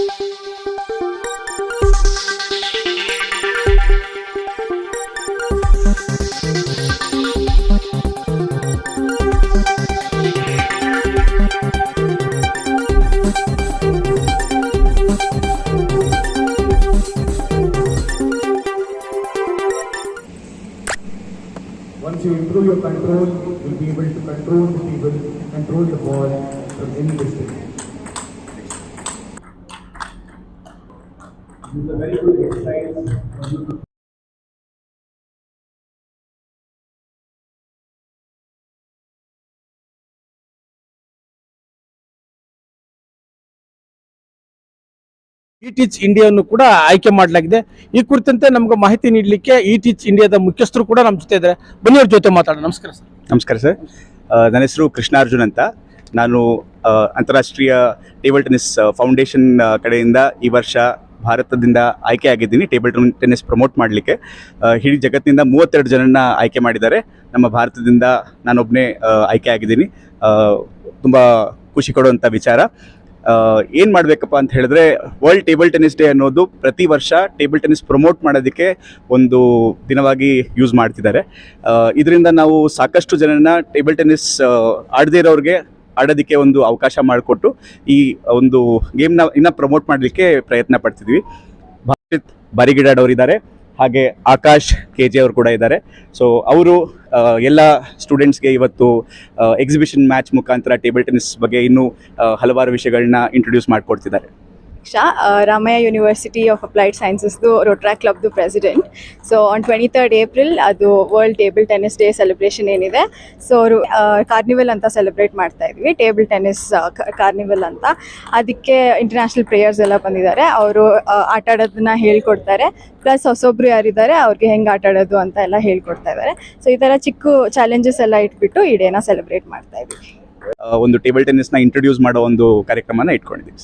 Once you improve your control, you'll be able to control the table, control the ball from any distance. Is a very good exercise. for you to e teach ಇಂಡಿಯಾವನ್ನು ಕೂಡ ಆಯ್ಕೆ ಮಾಡಲಾಗಿದೆ. ಈ ಕುರಿತಂತೆ ನಮ್ಗೆ ಮಾಹಿತಿ ನೀಡಲಿಕ್ಕೆ E teach ಇಂಡಿಯಾದ ಮುಖ್ಯಸ್ಥರು ಕೂಡ ನಮ್ಮ ಜೊತೆ ಇದ್ದಾರೆ. ಬನ್ನಿ ಅವ್ರ ಜೊತೆ ಮಾತಾಡೋಣ. ನಮಸ್ಕಾರ ಸರ್. ನಮಸ್ಕಾರ ಸರ್. ನನ್ನ ಹೆಸರು ಕೃಷ್ಣಾರ್ಜುನ್ ಅಂತ. ನಾನು ಅಂತಾರಾಷ್ಟ್ರೀಯ ಟೇಬಲ್ ಟೆನಿಸ್ ಫೌಂಡೇಶನ್ ಕಡೆಯಿಂದ ಈ ವರ್ಷ ಭಾರತದಿಂದ ಆಯ್ಕೆ ಆಗಿದ್ದೀನಿ. ಟೇಬಲ್ ಟೆನ್ನಿಸ್ ಪ್ರಮೋಟ್ ಮಾಡಲಿಕ್ಕೆ. ಇಡೀ ಜಗತ್ತಿನಿಂದ ಮೂವತ್ತೆರಡು ಜನನ ಆಯ್ಕೆ ಮಾಡಿದ್ದಾರೆ. ನಮ್ಮ ಭಾರತದಿಂದ ನಾನೊಬ್ಬನೇ ಆಯ್ಕೆ ಆಗಿದ್ದೀನಿ. ತುಂಬ ಖುಷಿ ಕೊಡುವಂಥ ವಿಚಾರ. ಏನು ಮಾಡಬೇಕಪ್ಪ ಅಂತ ಹೇಳಿದ್ರೆ ವರ್ಲ್ಡ್ ಟೇಬಲ್ ಟೆನ್ನಿಸ್ ಡೇ ಅನ್ನೋದು ಪ್ರತಿ ವರ್ಷ ಟೇಬಲ್ ಟೆನ್ನಿಸ್ ಪ್ರಮೋಟ್ ಮಾಡೋದಕ್ಕೆ ಒಂದು ದಿನವಾಗಿ ಯೂಸ್ ಮಾಡ್ತಿದ್ದಾರೆ. ಇದರಿಂದ ನಾವು ಸಾಕಷ್ಟು ಜನನ ಟೇಬಲ್ ಟೆನ್ನಿಸ್ ಆಡದೇ ಇರೋರಿಗೆ ಆಡೋದಕ್ಕೆ ಒಂದು ಅವಕಾಶ ಮಾಡಿಕೊಟ್ಟು ಈ ಒಂದು ಗೇಮ್ನ ಇನ್ನೂ ಪ್ರಮೋಟ್ ಮಾಡಲಿಕ್ಕೆ ಪ್ರಯತ್ನ ಪಡ್ತಿದ್ವಿ. ಭಾಷಿತ್ ಬಾರಿಗಿಡಾಡ್ ಅವರಿದ್ದಾರೆ ಹಾಗೆ ಆಕಾಶ್ ಕೆ ಜೆ ಅವರು ಕೂಡ ಇದ್ದಾರೆ. ಸೊ ಅವರು ಎಲ್ಲ ಸ್ಟೂಡೆಂಟ್ಸ್ಗೆ ಇವತ್ತು ಎಕ್ಸಿಬಿಷನ್ ಮ್ಯಾಚ್ ಮುಖಾಂತರ ಟೇಬಲ್ ಟೆನ್ನಿಸ್ ಬಗ್ಗೆ ಇನ್ನೂ ಹಲವಾರು ವಿಷಯಗಳನ್ನ ಇಂಟ್ರೊಡ್ಯೂಸ್ ಮಾಡಿಕೊಡ್ತಿದ್ದಾರೆ. Diksha, Ramaiah university of applied ಸೈನ್ಸಸ್ದು ರೋಟ್ರಾ ಕ್ಲಬ್ದು president so on twenty third April ಅದು world table tennis day celebration ಏನಿದೆ. ಸೊ ಅವರು ಕಾರ್ನಿವಲ್ ಅಂತ ಸೆಲೆಬ್ರೇಟ್ ಮಾಡ್ತಾ ಇದ್ವಿ ಟೇಬಲ್ ಟೆನಿಸ್ ಕಾರ್ನಿವಲ್ ಅಂತ. ಅದಕ್ಕೆ ಇಂಟರ್ನ್ಯಾಷನಲ್ ಪ್ಲೇಯರ್ಸ್ ಎಲ್ಲ ಬಂದಿದ್ದಾರೆ. ಅವರು ಆಟ ಆಡೋದನ್ನ ಹೇಳ್ಕೊಡ್ತಾರೆ. ಪ್ಲಸ್ ಹೊಸೊಬ್ರು ಯಾರಿದ್ದಾರೆ ಅವ್ರಿಗೆ ಹೆಂಗೆ ಆಟ ಆಡೋದು ಅಂತ ಎಲ್ಲ ಹೇಳ್ಕೊಡ್ತಾ ಇದ್ದಾರೆ. ಸೊ ಈ ಥರ ಚಿಕ್ಕ ಚಾಲೆಂಜಸ್ ಎಲ್ಲ ಇಟ್ಬಿಟ್ಟು ಈ ಡೇನ ಸೆಲೆಬ್ರೇಟ್ ಮಾಡ್ತಾ ಇದ್ವಿ. ಒಂದು ಟೇಬಲ್ ಟೆನ್ನಿಸ್ನ ಇಂಟ್ರೊಡ್ಯೂಸ್ ಮಾಡೋ ಒಂದು ಕಾರ್ಯಕ್ರಮನ ಇಟ್ಕೊಂಡಿದ್ದೀವಿ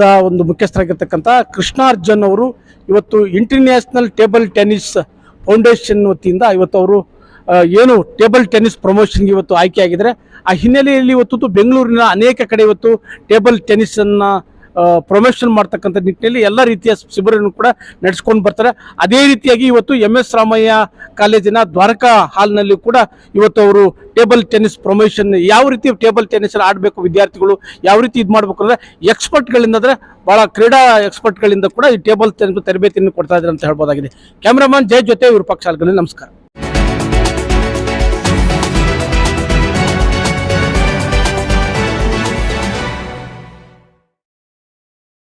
ದ ಒಂದು ಮುಖ್ಯಸ್ಥರಾಗಿರ್ತಕ್ಕಂಥ ಕೃಷ್ಣಾರ್ಜುನ್ ಅವರು ಇವತ್ತು ಇಂಟರ್ನ್ಯಾಷನಲ್ ಟೇಬಲ್ ಟೆನ್ನಿಸ್ ಫೌಂಡೇಶನ್ ವತಿಯಿಂದ ಇವತ್ತು ಅವರು ಏನು ಟೇಬಲ್ ಟೆನ್ನಿಸ್ ಪ್ರಮೋಷನ್ಗೆ ಇವತ್ತು ಆಯ್ಕೆಯಾಗಿದ್ದಾರೆ. ಆ ಹಿನ್ನೆಲೆಯಲ್ಲಿ ಇವತ್ತು ಬೆಂಗಳೂರಿನ ಅನೇಕ ಕಡೆ ಇವತ್ತು ಟೇಬಲ್ ಟೆನ್ನಿಸನ್ನು ಪ್ರಮೋಷನ್ ಮಾಡ್ತಕ್ಕಂಥ ನಿಟ್ಟಿನಲ್ಲಿ ಎಲ್ಲ ರೀತಿಯ ಶಿಬಿರವನ್ನು ಕೂಡ ನಡೆಸ್ಕೊಂಡು ಬರ್ತಾರೆ. ಅದೇ ರೀತಿಯಾಗಿ ಇವತ್ತು ಎಂ ಎಸ್ ರಾಮಯ್ಯ ಕಾಲೇಜಿನ ದ್ವಾರಕಾ ಹಾಲ್ನಲ್ಲಿ ಕೂಡ ಇವತ್ತು ಅವರು ಟೇಬಲ್ ಟೆನ್ನಿಸ್ ಪ್ರೊಮೋಷನ್ ಯಾವ ರೀತಿ ಟೇಬಲ್ ಟೆನ್ನಿಸ್ ಆಡಬೇಕು ವಿದ್ಯಾರ್ಥಿಗಳು, ಯಾವ ರೀತಿ ಇದು ಮಾಡಬೇಕು ಅಂದರೆ ಎಕ್ಸ್ಪರ್ಟ್ಗಳಿಂದ ಅಂದರೆ ಭಾಳ ಕ್ರೀಡಾ ಎಕ್ಸ್ಪರ್ಟ್ಗಳಿಂದ ಕೂಡ ಈ ಟೇಬಲ್ ಟೆನ್ನಿಸ್ ತರಬೇತಿಯನ್ನು ಕೊಡ್ತಾ ಇದ್ದಾರೆ ಅಂತ ಹೇಳ್ಬೋದಾಗಿದೆ. ಕ್ಯಾಮ್ರಾಮನ್ ಜಯ ಜೊತೆ ಇವ್ರ ಪಕ್ಷ ನಮಸ್ಕಾರ.